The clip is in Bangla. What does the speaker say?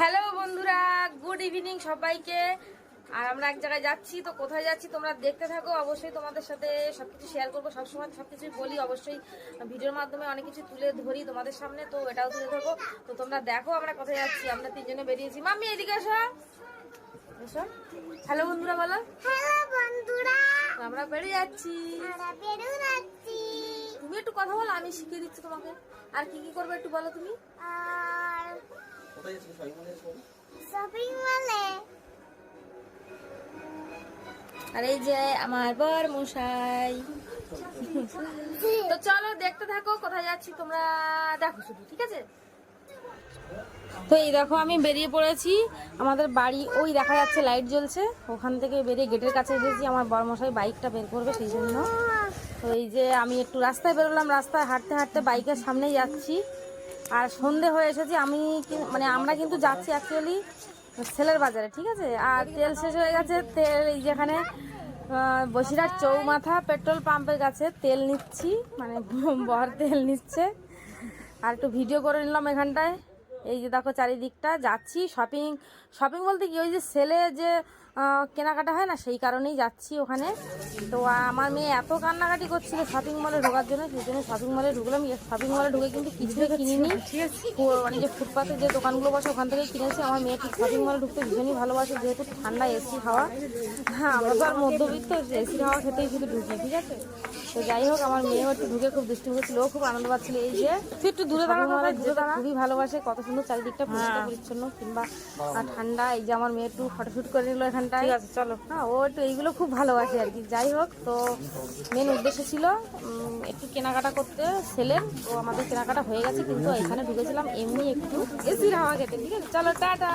হ্যালো বন্ধুরা। গুড ইভিনিং সবাইকে। আর আমরা এক জায়গায় যাচ্ছি তো কোথায় যাচ্ছি তোমরা দেখতে থাকো। অবশ্যই তোমাদের সাথে সবকিছু শেয়ার করব। সবসময় সবকিছুই বলি অবশ্যই ভিডিওর মাধ্যমে অনেক কিছু তুলে ধরি তোমাদের সামনে তো এটাও তুলে ধরবো। তো তোমরা দেখো আমরা কোথায় যাচ্ছি আমরা তিনজনে বেরিয়েছি। মাম্মি এদিকে এসো। এসো। হ্যালো বন্ধুরা বলো। বন্ধুরা। আমরা বেরিয়ে যাচ্ছি। যাচ্ছি তুমি একটু কথা বলো আমি শিখিয়ে দিচ্ছি তোমাকে। আর কি কি করবে একটু বলো তুমি। আর শপিং মলে আর এই যে আমার বর মশাই। তো চলো দেখতে থাকো কোথায় যাচ্ছি তোমরা দেখো শুধু ঠিক আছে? তো এই দেখো আমি বেরিয়ে পড়েছি আমাদের বাড়ি ওই দেখা যাচ্ছে লাইট জ্বলছে। ওখান থেকে বেরিয়ে গেটের কাছে এসেছি আমার বর মশাই বাইকটা বের করবে সেই জন্য। তো এই যে আমি একটু রাস্তায় বেরোলাম রাস্তায় হাঁটতে হাঁটতে বাইকের সামনেই যাচ্ছি। আর সন্ধে হয়ে এসেছি, আমি মানে আমরা কিন্তু যাচ্ছি অ্যাকচুয়ালি সেলের বাজারে, ঠিক আছে? আর তেল শেষ হয়ে গেছে, তেল এই যেখানে বসিরহাট চৌমাথা পেট্রোল পাম্পের কাছে তেল নিচ্ছি মানে বর তেল নিচ্ছে। আর একটু ভিডিও করে নিলাম এখানটায়। এই যে দেখো চারিদিকটা যাচ্ছি শপিং শপিং বলতে কি ওই যে সেলে যে কেনাকাটা হয় না সেই কারণেই যাচ্ছি ওখানে। তো আমার মেয়ে এত কান্নাকাটি করছিল শপিং মলে ঢোকার জন্য সেই জন্য শপিং মলে ঢুকলাম। শপিং মলে ঢুকে কিন্তু কিছুই কিনিনি। মানে যে ফুটপাতে যে দোকানগুলো বসে ওখান থেকে কিনেছি। আমার মেয়ে ঠিক শপিং মলে ঢুকতে ভীষণই ভালোবাসে যেহেতু ঠান্ডা এসি হাওয়া। হ্যাঁ আমরা তো আর মধ্যবিত্ত এসি হাওয়া খেতেই শুধু ঢুকি ঠিক আছে? তো যাই হোক আমার মেয়েও একটু ঢুকে খুব দৃষ্টি ছিল। ও খুব আনন্দ পাচ্ছিল। এই যে একটু দূরে দাঁড়া দূরে দাঁড়া। খুবই ভালোবাসে কত সুন্দর চারিদিকটা পরিষ্কার পরিচ্ছন্ন কিংবা ঠান্ডা এই যে আমার মেয়ে একটু ফটোশুট করে নিল এখানটায়। ঠিক আছে চলো। হ্যাঁ ও একটু এইগুলো খুব ভালোবাসে আর কি। যাই হোক তো মেন উদ্দেশ্য ছিল একটু কেনাকাটা করতে। সেলের তো আমাদের কেনাকাটা হয়ে গেছে কিন্তু এখানে ঢুকেছিলাম এমনি একটু এসির হাওয়া খেতে। ঠিক আছে চলো টাটা!